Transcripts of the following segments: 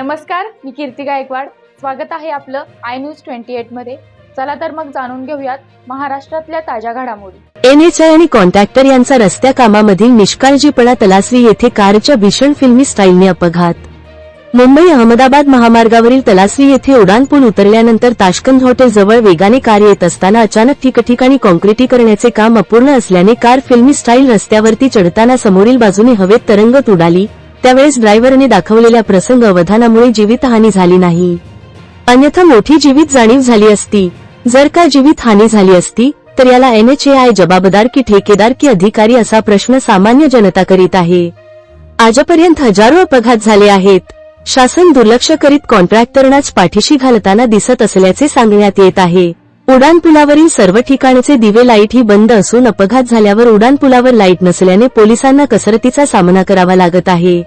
नमस्कार मी कीर्ती गायकवाड. स्वागत आहे आपलं आय न्यूज ट्वेंटी एटमध्ये. चला तर मग जाणून घेऊयात महाराष्ट्रातल्या ताज्या घडामोडी. एनएचआय आणि कॉन्ट्रॅक्टर यांचा रस्त्या कामामधील निष्काळजीपणा तलासरी येथे कारच्या भीषण फिल्मी स्टाईलने अपघात. मुंबई अहमदाबाद महामार्गावरील तलासरी येथे उडानपूल उतरल्यानंतर ताशकंद हॉटेल जवळ वेगाने कार येत असताना अचानक ठिकठिकाणी कॉन्क्रिटीकरणाचे काम अपूर्ण असल्याने कार फिल्मी स्टाईल रस्त्यावरती चढताना समोरील बाजूने हवेत तरंगत उडाली. त्यावेळेस ड्रायव्हरने दाखवलेल्या प्रसंग अवधानामुळे जीवितहानी झाली नाही. अन्यथा मोठी जीवित जाणीव झाली असती. जर का जीवित हानी झाली असती तर याला एनएचएआय जबाबदार की ठेकेदार की अधिकारी असा प्रश्न सामान्य जनता करीत आहे. आजपर्यंत हजारो अपघात झाले आहेत. शासन दुर्लक्ष करीत कॉन्ट्रॅक्टरनाच पाठीशी घालताना दिसत असल्याचे सांगण्यात येत आहे. उड्डाणपुलावरील सर्व ठिकाणचे दिवे लाइट ही बंद असून अपघात झाल्यावर उड्डाणपुलावर लाइट नसल्याने पोलिसांना कसरतीचा सामना करावा लागत आहे.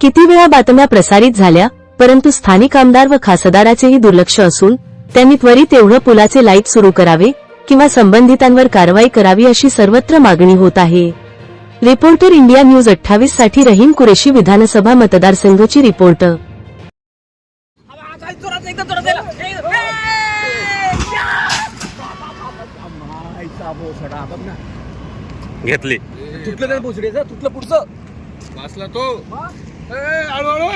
किती वेळा बातम्या प्रसारित झाल्या परंतु स्थानिक आमदार व खासदाराचेही दुर्लक्ष असून त्यांनी त्वरित एवढं पुलाचे लाइट सुरू करावे किंवा संबंधितांवर कारवाई करावी अशी सर्वत्र मागणी होत आहे. रिपोर्टर इंडिया न्यूज अठ्ठावीससाठी रहीम कुरेशी विधानसभा मतदारसंघाची रिपोर्ट. घेतली. तुटलं त्या भोसडीचं तुटलं पुढचं. वाचला तो. हळूहळू